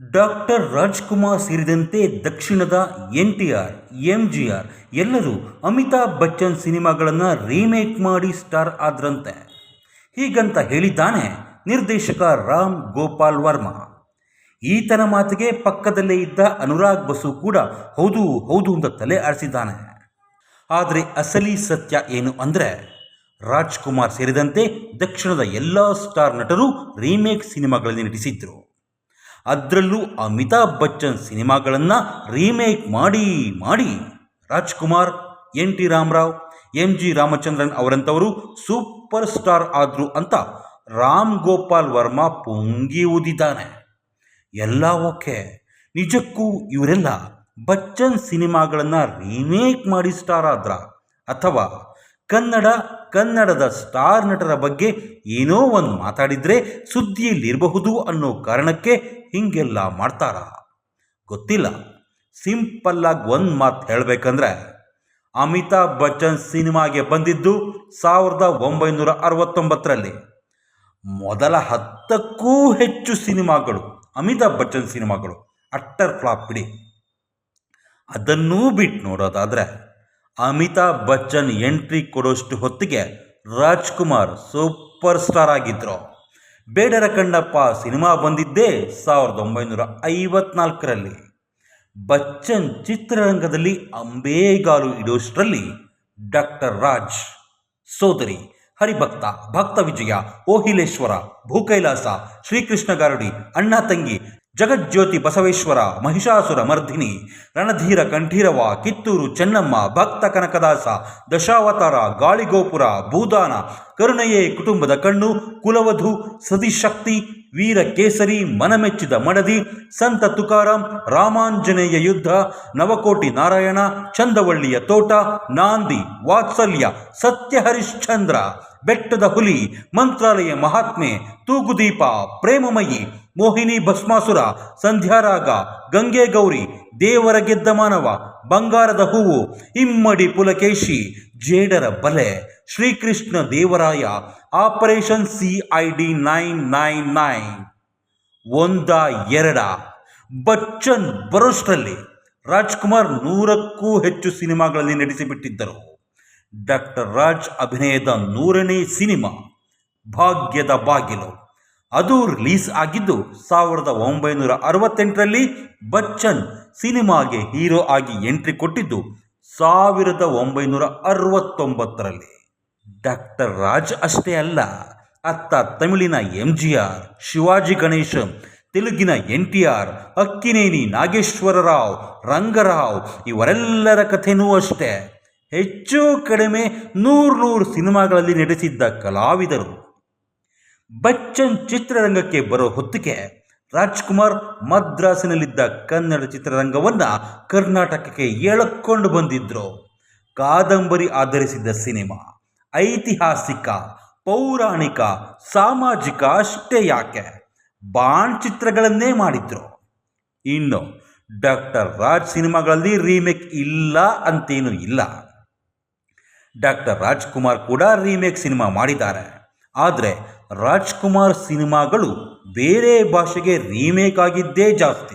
Doctor Rajkumar ಸೇರಿದಂತೆ ದಕ್ಷಿಣದ N T R M G R ಎಲ್ಲರೂ ಅಮಿತಾಬ್ ಬಚ್ಚನ್ ಸಿನಿಮಾಗಳನ್ನು ರೀಮೇಕ್ ಮಾಡಿ ಸ್ಟಾರ್ ಆದ್ರಂತೆ. ಹೀಗಂತ ಹೇಳಿದ್ದಾನೆ ನಿರ್ದೇಶಕ ರಾಮ್ ಗೋಪಾಲ್ ವರ್ಮಾ. ಈತನ ಮಾತಿಗೆ ಪಕ್ಕದಲ್ಲೇ ಇದ್ದ ಅನುರಾಗ್ ಬಸು ಕೂಡ ಹೌದು ಹೌದು ಅಂತ ತಲೆ ಆಡಿಸಿದ್ದಾನೆ. ಆದರೆ ಅಸಲಿ ಸತ್ಯ ಏನು ಅಂದರೆ, ರಾಜ್ಕುಮಾರ್ ಸೇರಿದಂತೆ ದಕ್ಷಿಣದ ಎಲ್ಲ ಸ್ಟಾರ್ ನಟರು ರೀಮೇಕ್ ಸಿನಿಮಾಗಳಲ್ಲಿ ನಟಿಸಿದ್ರು. ಅದರಲ್ಲೂ ಅಮಿತಾಬ್ ಬಚ್ಚನ್ ಸಿನಿಮಾಗಳನ್ನು ರೀಮೇಕ್ ಮಾಡಿ ಮಾಡಿ. Rajkumar, N T Ramarao, M G Ramachandran ಅವರಂಥವರು super star ಆದರು ಅಂತ ರಾಮ್ ಗೋಪಾಲ್ ವರ್ಮಾ ಪೊಂಗಿ ಊದಿದ್ದಾನೆ. ಎಲ್ಲ ಓಕೆ. ನಿಜಕ್ಕೂ ಇವರೆಲ್ಲ ಬಚ್ಚನ್ ಸಿನಿಮಾಗಳನ್ನು ರೀಮೇಕ್ ಮಾಡಿ ಸ್ಟಾರ್ ಆದ್ರ ಅಥವಾ ಕನ್ನಡ, ಕನ್ನಡದ ಸ್ಟಾರ್ ನಟರ ಬಗ್ಗೆ ಏನೋ ಒಂದು ಮಾತಾಡಿದರೆ ಸುದ್ದಿಯಲ್ಲಿರಬಹುದು ಅನ್ನೋ ಕಾರಣಕ್ಕೆ ಹಿಂಗೆಲ್ಲ ಮಾಡ್ತಾರ? ಗೊತ್ತಿಲ್ಲ. ಸಿಂಪಲ್ಲಾಗಿ ಒಂದು ಮಾತು ಹೇಳಬೇಕಂದ್ರೆ, ಅಮಿತಾಬ್ ಬಚ್ಚನ್ ಸಿನಿಮಾಗೆ ಬಂದಿದ್ದು ಸಾವಿರದ ಒಂಬೈನೂರ ಅರವತ್ತೊಂಬತ್ತರಲ್ಲಿ. ಮೊದಲ ಹತ್ತಕ್ಕೂ ಹೆಚ್ಚು ಸಿನಿಮಾಗಳು, ಅಮಿತಾಬ್ ಬಚ್ಚನ್ ಸಿನಿಮಾಗಳು ಅಟ್ಟರ್ ಫ್ಲಾಪ್ ಬಿಡಿ. ಅದನ್ನೂ ಬಿಟ್ಟು ನೋಡೋದಾದರೆ ಅಮಿತಾಬ್ ಬಚ್ಚನ್ ಎಂಟ್ರಿ ಕೊಡೋಷ್ಟು ಹೊತ್ತಿಗೆ ರಾಜ್ಕುಮಾರ್ ಸೂಪರ್ ಸ್ಟಾರ್ ಆಗಿದ್ದರು ಬೇಡರ ಕಂಡಪ್ಪ ಸಿನಿಮಾ ಬಂದಿದ್ದೇ ಸಾವಿರದ ಒಂಬೈನೂರ ಐವತ್ನಾಲ್ಕರಲ್ಲಿ. ಬಚ್ಚನ್ ಚಿತ್ರರಂಗದಲ್ಲಿ ಅಂಬೇಗಾಲು ಇಡೋಷ್ಟರಲ್ಲಿ ಡಾಕ್ಟರ್ ರಾಜ್, ಸೋದರಿ ಹರಿಭಕ್ತ, ಭಕ್ತ ವಿಜಯ, ಓಹಿಲೇಶ್ವರ, ಭೂಕೈಲಾಸ, ಶ್ರೀಕೃಷ್ಣ ಗಾರುಡಿ, ಅಣ್ಣ ತಂಗಿ ಜಗಜ್ಯೋತಿ ಬಸವೇಶ್ವರ, ಮಹಿಷಾಸುರ ಮರ್ಧಿನಿ ರಣಧೀರ ಕಂಠೀರವ, ಕಿತ್ತೂರು ಚೆನ್ನಮ್ಮ, ಭಕ್ತ ಕನಕದಾಸ, ದಶಾವತಾರ, ಗಾಳಿಗೋಪುರ, ಭೂದಾನ, ಕರುಣೆಯೇ ಕುಟುಂಬದ ಕಣ್ಣು, ಕುಲವಧು, ಸತಿಶಕ್ತಿ ವೀರ ಕೇಸರಿ ಮನಮೆಚ್ಚಿದ ಮಡದಿ, ಸಂತ ತುಕಾರಾಂ, ರಾಮಾಂಜನೇಯ ಯುದ್ಧ, ನವಕೋಟಿ ನಾರಾಯಣ, ಚಂದವಳ್ಳಿಯ ತೋಟ, ನಾಂದಿ, ವಾತ್ಸಲ್ಯ ಸತ್ಯ ಹರಿಶ್ಚಂದ್ರ ಬೆಟ್ಟದ ಹುಲಿ, ಮಂತ್ರಾಲಯ ಮಹಾತ್ಮೆ, ತೂಗುದೀಪ, ಪ್ರೇಮಮಯಿ ಮೋಹಿನಿ ಭಸ್ಮಾಸುರ, ಸಂಧ್ಯಾರಾಗ ಗಂಗೆ ಗೌರಿ ದೇವರ ಗೆದ್ದ ಮಾನವ, ಬಂಗಾರದ ಹೂವು, Immadi Pulakeshi, Jedara Bale, Srikrishna Devaraya, operation C I D nine nine nine. ಒಂದ ಎರಡ. ಬಚ್ಚನ್ ಬರೋಷ್ಟರಲ್ಲಿ ರಾಜ್ಕುಮಾರ್ ನೂರಕ್ಕೂ ಹೆಚ್ಚು ಸಿನಿಮಾಗಳಲ್ಲಿ ನಟಿಸಿಬಿಟ್ಟಿದ್ದರು. ಡಾಕ್ಟರ್ ರಾಜ್ ಅಭಿನಯದ ನೂರನೇ ಸಿನಿಮಾ, ಭಾಗ್ಯದ ಬಾಗಿಲು. ಅದು ರಿಲೀಸ್ ಆಗಿದ್ದು ಸಾವಿರದ ಒಂಬೈನೂರ ಅರವತ್ತೆಂಟರಲ್ಲಿ ಬಚ್ಚನ್ ಸಿನಿಮಾಗೆ ಹೀರೋ ಆಗಿ ಎಂಟ್ರಿ ಕೊಟ್ಟಿದ್ದು ಸಾವಿರದ ಒಂಬೈನೂರ ಅರವತ್ತೊಂಬತ್ತರಲ್ಲಿ. ಡಾಕ್ಟರ್ ರಾಜ್ ಅಷ್ಟೇ ಅಲ್ಲ, ಅತ್ತ ತಮಿಳಿನ M G R Shivaji Ganesan ತೆಲುಗಿನ N T R, Akkineni Nageswara Rao Rangarao ಇವರೆಲ್ಲರ ಕಥೆನೂ ಅಷ್ಟೇ. ಹೆಚ್ಚು ಕಡಿಮೆ ನೂರು ನೂರು ಸಿನಿಮಾಗಳಲ್ಲಿ ನಡೆಸಿದ್ದ ಕಲಾವಿದರು ಬಚ್ಚನ್ ಚಿತ್ರರಂಗಕ್ಕೆ ಬರೋ ಹೊತ್ತಿಗೆ ರಾಜ್ಕುಮಾರ್ ಮದ್ರಾಸಿನಲ್ಲಿದ್ದ ಕನ್ನಡ ಚಿತ್ರರಂಗವನ್ನು ಕರ್ನಾಟಕಕ್ಕೆ ಎಳಕೊಂಡು ಬಂದಿದ್ರು. ಕಾದಂಬರಿ ಆಧರಿಸಿದ್ದ ಸಿನಿಮಾ, ಐತಿಹಾಸಿಕ, ಪೌರಾಣಿಕ, ಸಾಮಾಜಿಕ ಅಷ್ಟೇ ಯಾಕೆ? ಬಾಣ್ ಚಿತ್ರಗಳನ್ನೇ ಮಾಡಿದ್ರು. ಇನ್ನು ಡಾಕ್ಟರ್ ರಾಜ್ ಸಿನಿಮಾಗಳಲ್ಲಿ ರೀಮೇಕ್ ಇಲ್ಲ ಅಂತೇನೂ ಇಲ್ಲ. ಡಾಕ್ಟರ್ ರಾಜ್ಕುಮಾರ್ ಕೂಡ ರೀಮೇಕ್ ಸಿನಿಮಾ ಮಾಡಿದ್ದಾರೆ. ಆದರೆ ರಾಜ್ಕುಮಾರ್ ಸಿನಿಮಾಗಳು ಬೇರೆ ಭಾಷೆಗೆ ರೀಮೇಕ್ ಆಗಿದ್ದೇ ಜಾಸ್ತಿ.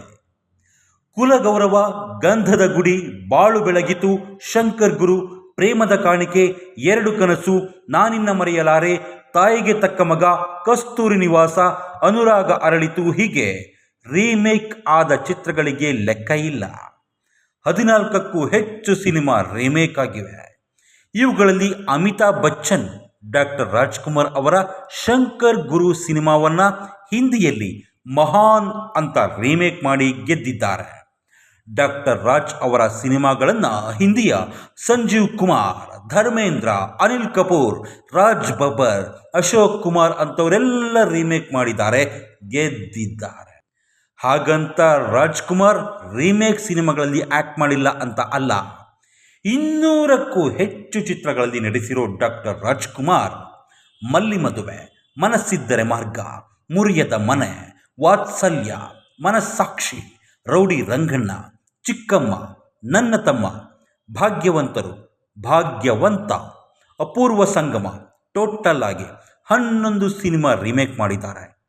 ಕುಲಗೌರವ, ಗಂಧದ ಗುಡಿ, ಬಾಳು ಬೆಳಗಿತು, ಶಂಕರ್ ಗುರು, ಪ್ರೇಮದ ಕಾಣಿಕೆ, ಎರಡು ಕನಸು, ನಾನಿನ್ನ ಮರೆಯಲಾರೆ, ತಾಯಿಗೆ ತಕ್ಕ ಮಗ, ಕಸ್ತೂರಿ ನಿವಾಸ, ಅನುರಾಗ ಅರಳಿತು ಹೀಗೆ. ರೀಮೇಕ್ ಆದ ಚಿತ್ರಗಳಿಗೆ ಲೆಕ್ಕ ಇಲ್ಲ. ಹದಿನಾಲ್ಕಕ್ಕೂ ಹೆಚ್ಚು ಸಿನಿಮಾ ರೀಮೇಕ್ ಆಗಿವೆ. ಇವುಗಳಲ್ಲಿ ಅಮಿತಾಬ್ ಬಚ್ಚನ್ ಡಾಕ್ಟರ್ ರಾಜ್ಕುಮಾರ್ ಅವರ ಶಂಕರ್ ಗುರು ಸಿನಿಮಾವನ್ನು ಹಿಂದಿಯಲ್ಲಿ ಮಹಾನ್ ಅಂತ ರೀಮೇಕ್ ಮಾಡಿ ಗೆದ್ದಿದ್ದಾರೆ. ಡಾಕ್ಟರ್ ರಾಜ್ ಅವರ ಸಿನಿಮಾಗಳನ್ನು ಹಿಂದಿಯ ಸಂಜೀವ್ ಕುಮಾರ್, ಧರ್ಮೇಂದ್ರ, ಅನಿಲ್ ಕಪೂರ್, ರಾಜ್ ಬಬ್ಬರ್, ಅಶೋಕ್ ಕುಮಾರ್ ಅಂಥವರೆಲ್ಲ ರೀಮೇಕ್ ಮಾಡಿದ್ದಾರೆ, ಗೆದ್ದಿದ್ದಾರೆ. ಹಾಗಂತ ರಾಜ್ಕುಮಾರ್ ರೀಮೇಕ್ ಸಿನಿಮಾಗಳಲ್ಲಿ ಆ್ಯಕ್ಟ್ ಮಾಡಿಲ್ಲ ಅಂತ ಅಲ್ಲ. ಇನ್ನೂರಕ್ಕೂ ಹೆಚ್ಚು ಚಿತ್ರಗಳಲ್ಲಿ ನಟಿಸಿರೋ ಡಾಕ್ಟರ್ ರಾಜ್ಕುಮಾರ್, ಮಲ್ಲಿ ಮದುವೆ, ಮನಸ್ಸಿದ್ದರೆ ಮಾರ್ಗ, ಮುರಿಯದ ಮನೆ, ವಾತ್ಸಲ್ಯ, ಮನಸ್ಸಾಕ್ಷಿ, ರೌಡಿ ರಂಗಣ್ಣ, ಚಿಕ್ಕಮ್ಮ, ನನ್ನ ತಮ್ಮ, ಭಾಗ್ಯವಂತರು, ಭಾಗ್ಯವಂತ, ಅಪೂರ್ವ ಸಂಗಮ, ಟೋಟಲ್ ಆಗಿ ಹನ್ನೊಂದು ಸಿನಿಮಾ ರೀಮೇಕ್ ಮಾಡಿದ್ದಾರೆ.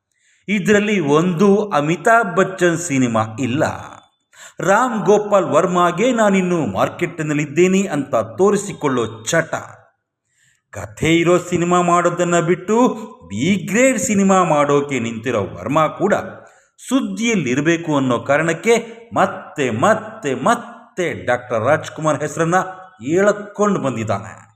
ಇದರಲ್ಲಿ ಒಂದು ಅಮಿತಾಬ್ ಬಚ್ಚನ್ ಸಿನಿಮಾ ಇಲ್ಲ. ರಾಮ್ ಗೋಪಾಲ್ ವರ್ಮಾಗೆ ನಾನಿನ್ನು ಮಾರ್ಕೆಟ್ನಲ್ಲಿದ್ದೇನೆ ಅಂತ ತೋರಿಸಿಕೊಳ್ಳೋ ಚಟ. ಕಥೆ ಇರೋ ಸಿನಿಮಾ ಮಾಡೋದನ್ನು ಬಿಟ್ಟು ಬಿ ಗ್ರೇಡ್ ಸಿನಿಮಾ ಮಾಡೋಕೆ ನಿಂತಿರೋ ವರ್ಮಾ ಕೂಡ ಸುದ್ದಿಯಲ್ಲಿರಬೇಕು ಅನ್ನೋ ಕಾರಣಕ್ಕೆ ಮತ್ತೆ ಮತ್ತೆ ಮತ್ತೆ ಡಾಕ್ಟರ್ ರಾಜ್ಕುಮಾರ್ ಹೆಸರನ್ನು ಹೇಳಕ್ಕೊಂಡು ಬಂದಿದ್ದಾನೆ.